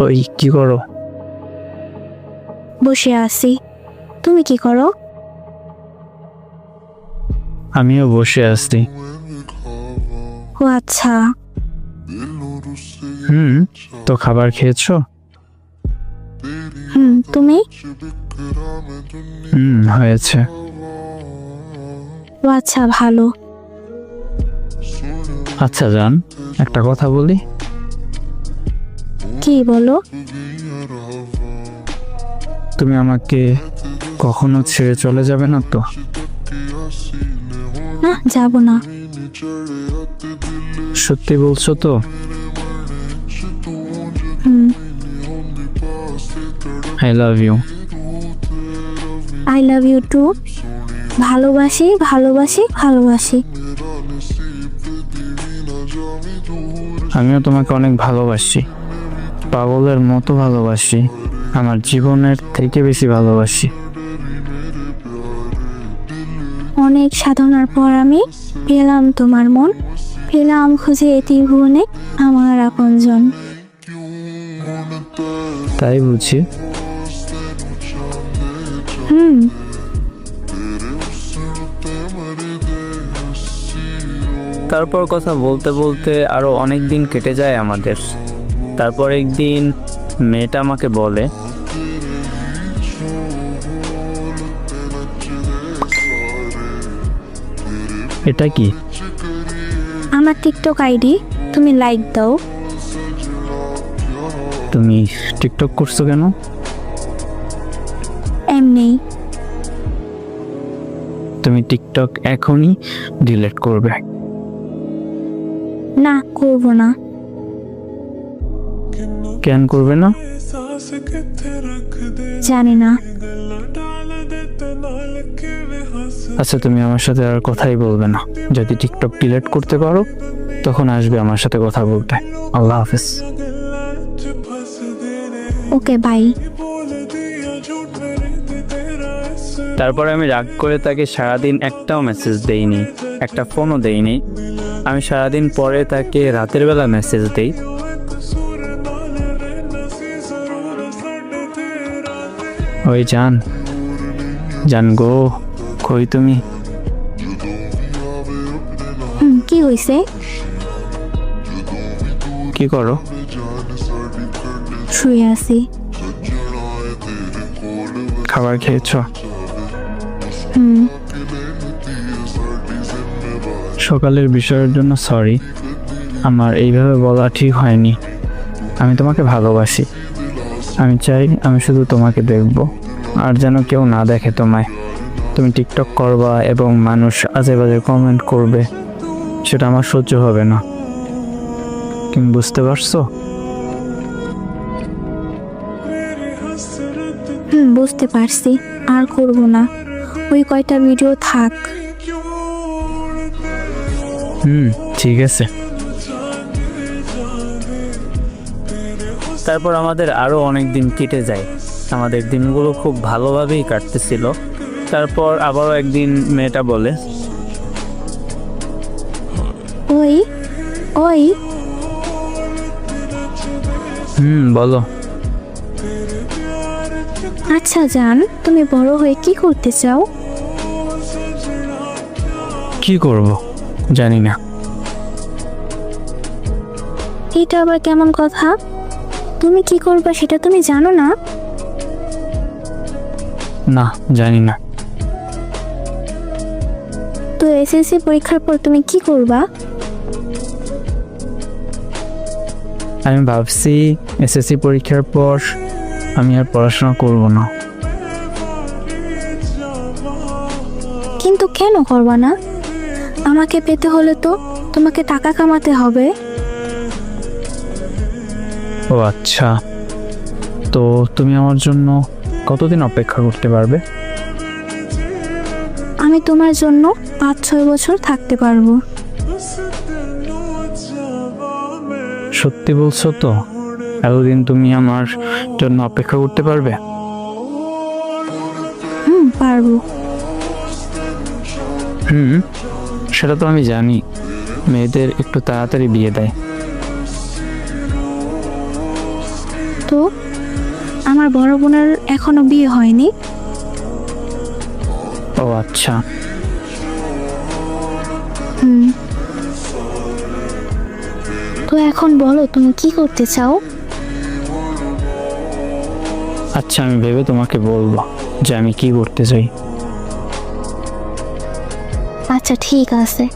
ওই কি করো? বসে আছি। তুমি কি করো? আমিও বসে আছি। ও আচ্ছা। হুম তো খাবার খেয়েছো? হুম তুমি? হুম হয়েছে। ও আচ্ছা ভালো। আচ্ছা জান একটা কথা বলি। কি বলো? তুমি আমাকে কখনো ছেড়ে চলে যাবে না তো? না যাব না। সত্যি বলছো তো? I love you I love you too ভালোবাসি ভালোবাসি ভালোবাসি। আমিও তোমাকে অনেক ভালোবাসি। পাগলের মতো ভালোবাসি আমার জীবনের থেকে বেশি ভালোবাসি। অনেক সাধনার পর আমি পেলাম তোমার মন পেলাম খুঁজে এটি ভুবনে আমার আপনজন। তাই বুঝি। হুম। তারপর কথা বলতে বলতে আরও অনেক দিন কেটে যায় আমাদের। তারপর একদিন মেয়েটা আমাকে বলে এটা কি? আমার টিকটক আইডি তুমি লাইক দাও। তুমি টিকটক করছ কেন? এমনি। তুমি টিকটক এখনই ডিলিট করবে। না করব না। কেন করবে না? জানি না। আচ্ছা তুমি আমার সাথে আর কথাই বলবে না। যদি টিকটক ডিলিট করতে পারো তখন আসবে আমার সাথে কথা বলতে। আল্লাহ হাফেজ। Okay bye. তারপরে আমি রাগ করে তাকে সারাদিন একটাও মেসেজ দেইনি একটা ফোনও দেইনি। আমি সারাদিন পরে তাকে রাতের বেলা মেসেজ দেই। ওই জান জান গো কই তুমি? কি হয়েছে কি করো? শুয়ে আছি। খাবার খেয়েছো? হুম। সকালের বিষয়ের জন্য সরি আমার এইভাবে বলা ঠিক হয়নি। আমি তোমাকে ভালোবাসি। আমি চাই আমি শুধু তোমাকে দেখব। আর যেন কেউ না দেখে তোমায়। তুমি টিকটক করবা এবং মানুষ আজে বাজে কমেন্ট করবে। সেটা আমার সহ্য হবে না। তুমি বুঝতে পারছ? হুম বুঝতে পারছি। আর করব না। ওই কয়টা ভিডিও থাক। হুম ঠিক আছে। তারপর আমাদের আরও অনেক দিন কেটে যায়। আমাদের দিনগুলো খুব ভালোভাবেই কাটতেছিল। তারপর আবারও একদিন মেয়েটা বলে ওই ওই। হুম বলো। আচ্ছা জান তুমি বড় হয়ে কি করতে চাও? কি করব? জানি না। এটা আবার কেমন কথা? তুমি কি করবে সেটা তুমি জানো না? না জানি না। তো এসএসসি পরীক্ষার পর তুমি কি করবা? আমি ভাবছি এসএসসি পরীক্ষার পর আমি আর পড়াশোনা করব না। কিন্তু কেন করবা না? আমাকে পেতে হলে তো তোমাকে টাকা কামাতে হবে। ও আচ্ছা। তো তুমি আমার জন্য কতদিন অপেক্ষা করতে পারবে? আমি তোমার জন্য পাঁচ ছয় বছর থাকতে পারব। সত্যি বলছো তো? এতদিন তুমি আমার জন্য অপেক্ষা করতে পারবে? হুম পারব। হুম সেটা তো আমি জানি। মেয়েদের একটু তাড়াতাড়ি বিয়ে দেয়। তো? আমার বড় বোনের এখনও বিয়ে হয়নি। ও আচ্ছা। হুম। তো এখন বলো তুমি কি করতে চাও? আচ্ছা আমি ভেবে তোমাকে বলব যে আমি কি করতে চাই। আচ্ছা ঠিক আছে।